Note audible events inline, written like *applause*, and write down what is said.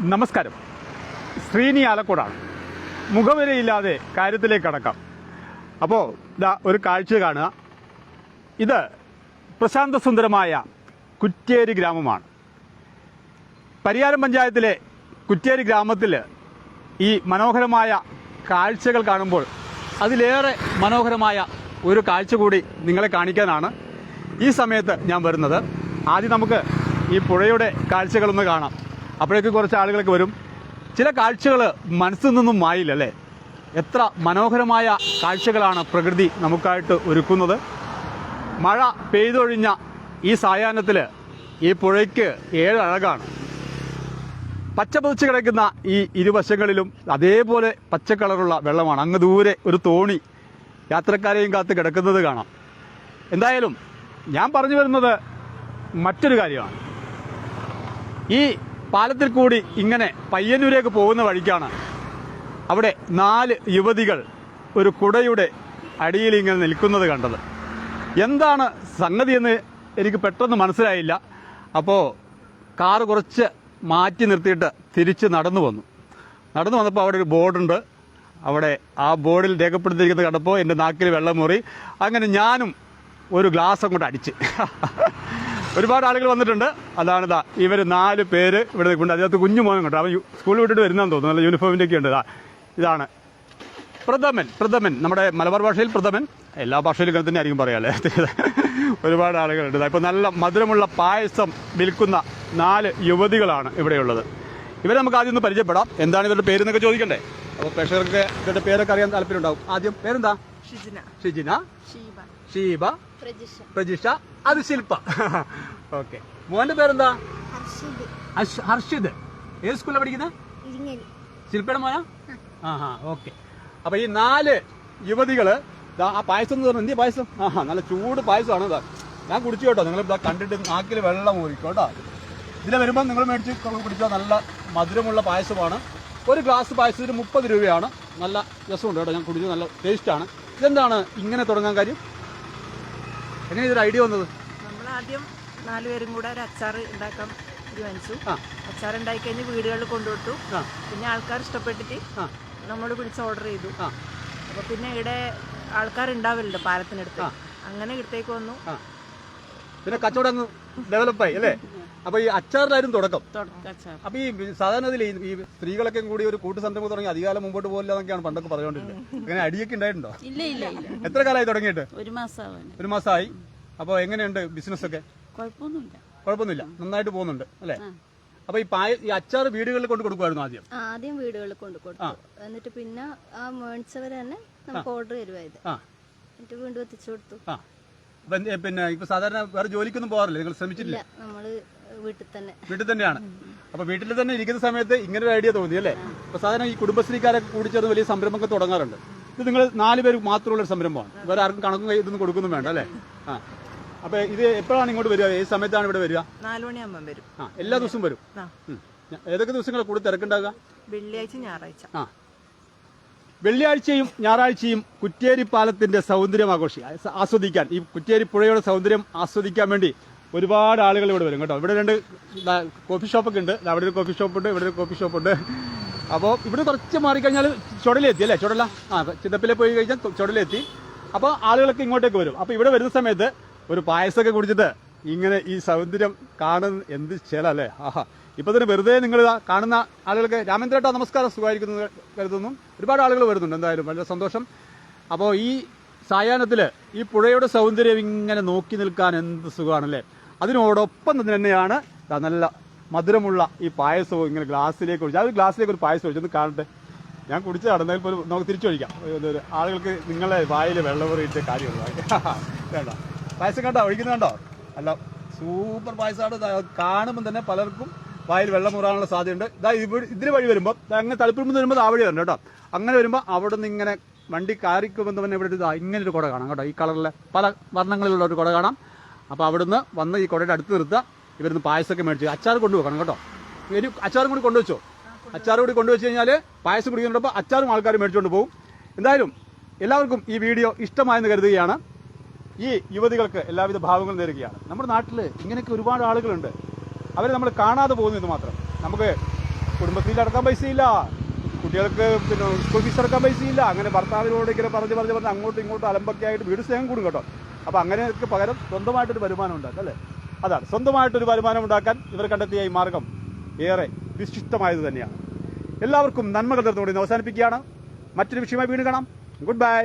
നമസ്കാരം. ശ്രീനി ആലക്കോടാണ്. മുഖവരയില്ലാതെ കാര്യത്തിലേക്ക് കടക്കാം. അപ്പോൾ ഇതാ ഒരു കാഴ്ച കാണുക. ഇത് പ്രശാന്തസുന്ദരമായ കുറ്റ്യേരി ഗ്രാമമാണ്. പരിയാരം പഞ്ചായത്തിലെ കുറ്റ്യേരി ഗ്രാമത്തിൽ ഈ മനോഹരമായ കാഴ്ചകൾ കാണുമ്പോൾ അതിലേറെ മനോഹരമായ ഒരു കാഴ്ച കൂടി നിങ്ങളെ കാണിക്കാനാണ് ഈ സമയത്ത് ഞാൻ വരുന്നത്. ആദ്യം നമുക്ക് ഈ പുഴയുടെ കാഴ്ചകളൊന്ന് കാണാം. അപ്പോഴേക്ക് കുറച്ച് ആളുകളൊക്കെ വരും. ചില കാഴ്ചകൾ മനസ്സിൽ നിന്നും മായില്ല അല്ലേ? എത്ര മനോഹരമായ കാഴ്ചകളാണ് പ്രകൃതി നമുക്കായിട്ട് ഒരുക്കുന്നത്. മഴ പെയ്തൊഴിഞ്ഞ ഈ സായാഹ്നത്തിൽ ഈ പുഴയ്ക്ക് ഏഴഴകാണ് അഴകാണ്. പച്ച പതിച്ച് കിടക്കുന്ന ഈ ഇരുവശങ്ങളിലും അതേപോലെ പച്ച കളറുള്ള വെള്ളമാണ്. അങ്ങ് ദൂരെ ഒരു തോണി യാത്രക്കാരെയും കാത്ത് കിടക്കുന്നത് കാണാം. എന്തായാലും ഞാൻ പറഞ്ഞു വരുന്നത് മറ്റൊരു കാര്യമാണ്. ഈ പാലത്തിൽ കൂടി ഇങ്ങനെ പയ്യന്നൂരേക്ക് പോകുന്ന വഴിക്കാണ്. അവിടെ നാല് യുവതികൾ ഒരു കുടയുടെ അടിയിൽ ഇങ്ങനെ നിൽക്കുന്നത് കണ്ടത്. എന്താണ് സംഗതി എന്ന് എനിക്ക് പെട്ടെന്ന് മനസ്സിലായില്ല. അപ്പോൾ കാറ് കുറച്ച് മാറ്റി നിർത്തിയിട്ട് തിരിച്ച് നടന്നു വന്നു. നടന്നു വന്നപ്പോൾ അവിടെ ഒരു ബോർഡുണ്ട്. അവിടെ ആ ബോർഡിൽ രേഖപ്പെടുത്തിയിരിക്കുന്നത് കണ്ടപ്പോൾ എന്റെ നാക്കിൽ വെള്ളം മുറി. അങ്ങനെ ഞാനും ഒരു ഗ്ലാസ് അങ്ങോട്ട് അടിച്ച്. ഒരുപാട് ആളുകൾ വന്നിട്ടുണ്ട്. അതാണ് ഇതാ ഇവർ നാല് പേര് ഇവിടെ നിൽക്കുന്നുണ്ട് അതിനകത്ത് കുഞ്ഞു മോനും കണ്ടു? അവൻ സ്കൂളിൽ വിട്ടിട്ട് വരുന്നതെന്ന് തോന്നുന്നു. നല്ല യൂണിഫോമിന്റെ ഒക്കെ ഉണ്ട്. ഇതാ ഇതാണ്. പ്രഥമൻ പ്രഥമൻ. നമ്മുടെ മലബാർ ഭാഷയിൽ പ്രഥമൻ. എല്ലാ ഭാഷയിലും ഇങ്ങനെ തന്നെ ആയിരിക്കും പറയാല്ലേ? *laughs* ഒരുപാട് ആളുകളുണ്ട്. ഇപ്പോൾ നല്ല മധുരമുള്ള പായസം വിൽക്കുന്ന നാല് യുവതികളാണ് ഇവിടെയുള്ളത്. ഇവരെ നമുക്ക് ആദ്യം ഒന്ന് പരിചയപ്പെടാം. എന്താണ് ഇവരുടെ പേരെന്നൊക്കെ ചോദിക്കണ്ടേ? അപ്പോൾ പ്രേക്ഷകർക്ക് ഇവരുടെ പേരൊക്കെ അറിയാൻ താല്പര്യം ഉണ്ടാവും ആദ്യം പേരെന്താ? ഷിജിന. ഷിജിന. ഷീബ പ്രജിഷ. അത് ശില്പ. ഓക്കെ. മോന്റെ പേരെന്താ? ഹർഷിദ്. ഏത് സ്കൂളിലാണ് പഠിക്കുന്നത് ശില്പയുടെ മോന? ആഹാ ഓക്കെ. അപ്പൊ ഈ നാല് യുവതികൾ ആ പായസം എന്ന് പറഞ്ഞാൽ എന്തി പായസം? ആഹാ നല്ല ചൂട് പായസമാണ് ഇതാ. ഞാൻ കുടിച്ചു കേട്ടോ. നിങ്ങൾ ഇതാ കണ്ടിട്ട് നാക്കിൽ വെള്ളം ഊരിക്കും കേട്ടോ. ഇതിലെ വരുമ്പോൾ നിങ്ങൾ മേടിച്ച് കുടിച്ചാൽ നല്ല മധുരമുള്ള പായസമാണ്. ഒരു ഗ്ലാസ് പായസത്തിന് മുപ്പത് രൂപയാണ്. നല്ല രസമുണ്ട് കേട്ടോ. ഞാൻ കുടിച്ചു നല്ല ടേസ്റ്റാണ് ഇതെന്താണ്? ഇങ്ങനെ തുടങ്ങാൻ കാര്യം? എങ്ങനെ ഇതൊരു ഐഡിയ വന്നത്? നമ്മൾ ആദ്യം നാലുപേരും കൂടെ ഒരു അച്ചാർ ഉണ്ടാക്കാൻ തീരുമാനിച്ചു. ആ. അച്ചാർ ഉണ്ടാക്കി കഴിഞ്ഞ് വീടുകളിൽ കൊണ്ടുവിട്ടു. പിന്നെ ആൾക്കാർ ഇഷ്ടപ്പെട്ടിട്ട് നമ്മൾ വിളിച്ച് ഓർഡർ ചെയ്തു. അപ്പൊ പിന്നെ ഇവിടെ ആൾക്കാർ ഉണ്ടാവില്ല പാലത്തിനടുത്ത്. അങ്ങനെ ഇടത്തേക്ക് വന്നു. പിന്നെ കച്ചവടം ഡെവലപ്പായി അല്ലേ? അപ്പൊ ഈ അച്ചാറിലായിരുന്നു തുടക്കം. അപ്പൊ ഈ സാധാരണ ഇതിൽ ഈ സ്ത്രീകളൊക്കെ കൂടി ഒരു കൂട്ടു സംരംഭം തുടങ്ങി അധികാലം മുമ്പോട്ട് പോകില്ല എന്നൊക്കെയാണ് പണ്ടൊക്കെ പറഞ്ഞുകൊണ്ടിരുന്നത്. അങ്ങനെ അടിയൊക്കെ ഉണ്ടായിട്ടുണ്ടോ? ഇല്ല ഇല്ല എത്ര കാലമായി തുടങ്ങിയിട്ട്? ഒരു മാസമാവാൻ ഒരു മാസമായി അപ്പൊ എങ്ങനെയുണ്ട് ബിസിനസ് ഒക്കെ കുഴപ്പമൊന്നുമില്ല. കുഴപ്പമൊന്നുമില്ല. നന്നായിട്ട് പോകുന്നുണ്ട് അല്ലേ. അപ്പൊ ഈ പായ ഈ അച്ചാർ വീടുകളിൽ കൊണ്ട് കൊടുക്കുമായിരുന്നു ആദ്യം? ആദ്യം വീടുകളിൽ കൊണ്ട് കൊടുക്കും എന്നിട്ട് പിന്നെ ആ മേടിച്ചവർ തന്നെ നമുക്ക് ഓർഡർ തരുവായത് ആ. എന്നിട്ട് വീണ്ടും എത്തിച്ചു കൊടുത്തു. പിന്നെ ഇപ്പൊ സാധാരണ വേറെ ജോലിക്കൊന്നും പോകാറില്ല? നിങ്ങൾ ശ്രമിച്ചിട്ടില്ല? നമ്മൾ വീട്ടിൽ തന്നെ. വീട്ടിൽ തന്നെയാണ്. അപ്പൊ വീട്ടിൽ തന്നെ ഇരിക്കുന്ന സമയത്ത് ഇങ്ങനെ ഒരു ഐഡിയ തോന്നി അല്ലേ? അപ്പൊ സാധാരണ ഈ കുടുംബശ്രീക്കാരൊക്കെ കൂടി ചേർന്ന് വലിയ സംരംഭമൊക്കെ തുടങ്ങാറുണ്ട്. ഇത് നിങ്ങൾ നാല് പേര് മാത്രമുള്ള ഒരു സംരംഭമാണ്. വേറെ ആർക്കും കണക്കും ഇതൊന്നും കൊടുക്കുന്നു വേണ്ട അല്ലേ? ആ. അപ്പൊ ഇത് എപ്പോഴാണ് ഇങ്ങോട്ട് വരിക? ഏത് സമയത്താണ് ഇവിടെ വരിക? വരും. ആ എല്ലാ ദിവസവും വരും. ഏതൊക്കെ ദിവസങ്ങളെ കൂടുതൽ തിരക്കുണ്ടാകുക വെള്ളിയാഴ്ച ഞായറാഴ്ച. ആ. വെള്ളിയാഴ്ചയും ഞായറാഴ്ചയും കുറ്റേരി പാലത്തിന്റെ സൗന്ദര്യം ആഘോഷിക്കാൻ ആസ്- ആസ്വദിക്കാൻ. ഈ കുറ്റേരി പുഴയുടെ സൗന്ദര്യം ആസ്വദിക്കാൻ വേണ്ടി ഒരുപാട് ആളുകൾ ഇവിടെ വരും കേട്ടോ. ഇവിടെ രണ്ട് കോഫി ഷോപ്പൊക്കെ ഉണ്ട്. അവിടെ ഒരു കോഫി ഷോപ്പ് ഉണ്ട് ഇവിടെ ഒരു കോഫി ഷോപ്പ് ഉണ്ട് അപ്പോൾ ഇവിടെ കുറച്ച് മാറിക്കഴിഞ്ഞാൽ ചുടലെത്തി അല്ലേ? ചുടല? ആ ചിതപ്പിലെ പോയി കഴിഞ്ഞാൽ ചുടലെത്തി. അപ്പോൾ ആളുകളൊക്കെ ഇങ്ങോട്ടേക്ക് വരും. അപ്പോൾ ഇവിടെ വരുന്ന സമയത്ത് ഒരു പായസമൊക്കെ കുടിച്ചിട്ട് ഇങ്ങനെ ഈ സൗന്ദര്യം കാണുന്ന എന്ത് ചില അല്ലേ? ആഹാ. ഇപ്പൊ തന്നെ വെറുതെ നിങ്ങൾ കാണുന്ന ആളുകൾക്ക് രാമേന്ദ്രേട്ടാ നമസ്കാരം സുഖമായിരിക്കുന്നു കരുതുന്നു. ഒരുപാട് ആളുകൾ വരുന്നുണ്ട് എന്തായാലും വളരെ സന്തോഷം. അപ്പോൾ ഈ സായാഹ്നത്തിൽ ഈ പുഴയുടെ സൗന്ദര്യം ഇങ്ങനെ നോക്കി നിൽക്കാൻ എന്ത് സുഖമാണല്ലേ? അതിനോടൊപ്പം തന്നെയാണ് നല്ല മധുരമുള്ള ഈ പായസവും ഇങ്ങനെ ഗ്ലാസ്സിലേക്ക് ഒഴിച്ചു ആ ഒരു ഗ്ലാസ്സിലേക്ക് ഒരു പായസം ഒഴിച്ചന്ന് കാണട്ടെ. ഞാൻ കുടിച്ചതാണ് നടന്നതിൽ പോലും നമുക്ക് തിരിച്ചൊഴിക്കാം ഒരു- ഒരു ആളുകൾക്ക് നിങ്ങളെ വായിൽ വെള്ളം പറയിട്ട് കാര്യമുള്ളൂ. *laughs* വേണ്ട. പായസം കണ്ടോ ഒഴിക്കുന്നത് കണ്ടോ? അല്ല സൂപ്പർ പായസമാണ്. കാണുമ്പോൾ തന്നെ പലർക്കും വായിൽ വെള്ളം മുറാനുള്ള സാധ്യതയുണ്ട്. ഇതാ ഇവിടെ ഇതിന് വഴി വരുമ്പോൾ അങ്ങനെ തളിപ്പുറമ്പ് വരുമ്പോൾ ആ വഴി വരണം കേട്ടോ. അങ്ങനെ വരുമ്പോൾ അവിടെ നിന്ന് ഇങ്ങനെ വണ്ടി കാറിക്കുമ്പോൾ തന്നെ ഇവിടെ ഇതാ ഇങ്ങനെ ഒരു കുട കാണാം കേട്ടോ. ഈ കളറിലെ പല വർണങ്ങളിലുള്ള ഒരു കുട കാണാം. അപ്പോൾ അവിടുന്ന് വന്ന് ഈ കുടയുടെ അടുത്ത് നിർത്തുക ഇവരുന്ന് പായസമൊക്കെ മേടിച്ച് അച്ചാർ കൊണ്ടുപോകണം കേട്ടോ. ഇനി അച്ചാറും കൂടി കൊണ്ടുവച്ചോ? അച്ചാർ കൂടി കൊണ്ടുവച്ച് കഴിഞ്ഞാൽ പായസം കുടിക്കുന്നുണ്ടപ്പോൾ അച്ചാറും ആൾക്കാർ മേടിച്ചുകൊണ്ട് പോകും. എന്തായാലും എല്ലാവർക്കും ഈ വീഡിയോ ഇഷ്ടമായെന്ന് കരുതുകയാണ്. ഈ യുവതികൾക്ക് എല്ലാവിധ ഭാവങ്ങളും നേരുകയാണ്. നമ്മുടെ നാട്ടിൽ ഇങ്ങനെയൊക്കെ ഒരുപാട് ആളുകളുണ്ട്. അവരെ നമ്മൾ കാണാതെ പോകുന്നു ഇത് മാത്രം. നമുക്ക് കുടുംബത്തിൽ അടക്കാൻ പൈസയില്ല. കുട്ടികൾക്ക് പിന്നെ സ്കൂൾ ഫീസ് അടക്കാൻ പൈസയില്ല. അങ്ങനെ ഭർത്താവിനോട് ഇങ്ങനെ പറഞ്ഞ് പറഞ്ഞ് പറഞ്ഞ് അങ്ങോട്ടും ഇങ്ങോട്ടും അലമ്പൊക്കെ ആയിട്ട് വീട് സ്നേഹം കൂടും കേട്ടോ. അപ്പോൾ അങ്ങനെയൊക്കെ പകരം സ്വന്തമായിട്ടൊരു വരുമാനം ഉണ്ടാക്കാം അല്ലേ? അതാണ്. സ്വന്തമായിട്ടൊരു വരുമാനം ഉണ്ടാക്കാൻ ഇവർ കണ്ടെത്തിയ ഈ മാർഗം ഏറെ വിശിഷ്ടമായത് തന്നെയാണ്. എല്ലാവർക്കും നന്മകൾ തീർന്നുകൊണ്ട് അവസാനിപ്പിക്കുകയാണ്. മറ്റൊരു വിഷയമായി വീണ്ടും കാണാം. Good bye